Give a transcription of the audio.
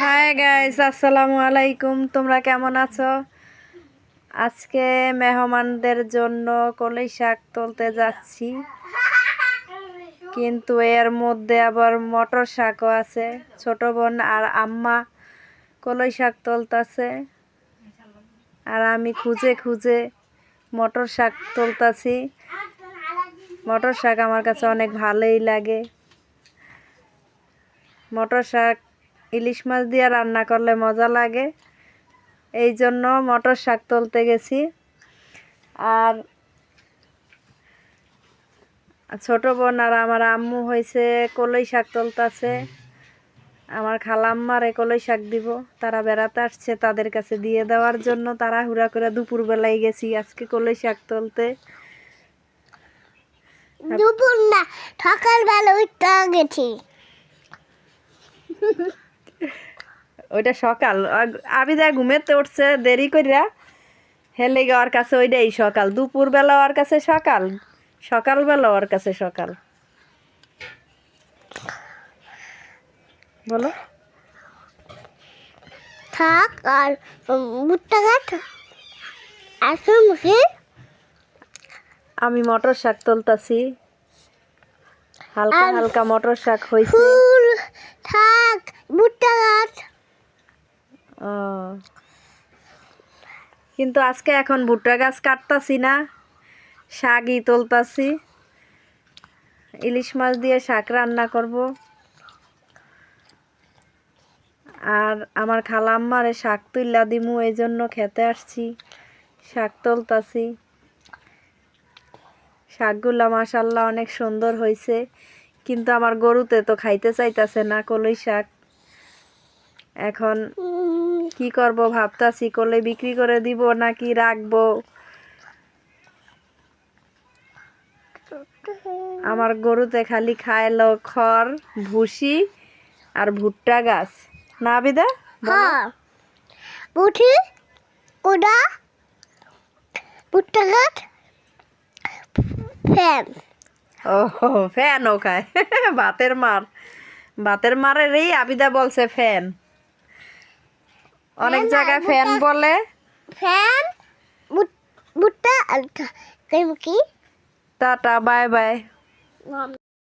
Hi guys আসসালামু আলাইকুম তোমরা কেমন আছো আজকে মেহমানদের জন্য কলই শাক তুলতে যাচ্ছি কিন্তু এর মধ্যে আবার মটর শাকও আছে ছোট বোন আর আম্মা কলই শাক তুলতাছে আর আমি খুঁজে খুঁজে মটর শাক তুলতাছি মটর শাক আমার কাছে অনেক ভালোই লাগে মটর শাক ইলিশ মাছ দিয়ে রান্না করলে মজা লাগে। এই জন্য মটর শাক তুলতে গেছি। আর ছোট বোন আর আমার আম্মু হয়েছে কলই শাক তুলতাছে। আমার খালাম্মার কলই শাক দিব। তারা বেড়াতে আসছে তাদের কাছে দিয়ে দেওয়ার জন্য। তারা হুড়া করে দুপুরবেলায় গেছি আজকে কলই শাক তুলতে। দুপুর না, সকালবেলা উঠতে গেছি। ওইটা সকাল। আমি যা ঘুমেতে উঠছে দেরি করিয়া হেলে ওর কাছে ওইটাই সকাল। দুপুরবেলা ওর কাছে সকাল সকালবেলা ওর কাছে সকাল। বলো। থাক আর ভুট্টা ঘাট আসো মুখে। আমি মটর শাক তুলতাছি। হালকা হালকা মটর শাক হয়েছে ফুল থাক ভুট্টা গাছ ও কিন্তু আজকে এখন ভুট্টা গাছ কাটতাছি না, শাকই তুলতাছি। ইলিশ মাছ দিয়ে শাক রান্না করব। আর আমার খালাম্মারে শাক তুইলা দিমু এই জন্য খেতে আসছি। শাক তুলতাছি। শাকগুলা মাসাল্লাহ অনেক সুন্দর হয়েছে কিন্তু আমার গরুতে তো খাইতে চাইতাছে না কলই শাক। এখন কি করব ভাবতাছি করলে বিক্রি করে দিব নাকি রাখব? আমার গরুতে খালি খাইলো খড় ভুসি আর ভুট্টা গাছ। না বিদা হ্যাঁ। বুঠি কোদা ভুট্টা গাছ ফ্যান। ও ফ্যান ও খায়। ভাতের মার। ভাতের মারের এই আবিদা বলছে ফ্যান। অনেক জায়গায় ফ্যান বলে। ফ্যান ভুট্টা আর কি টাটা বাই বাই।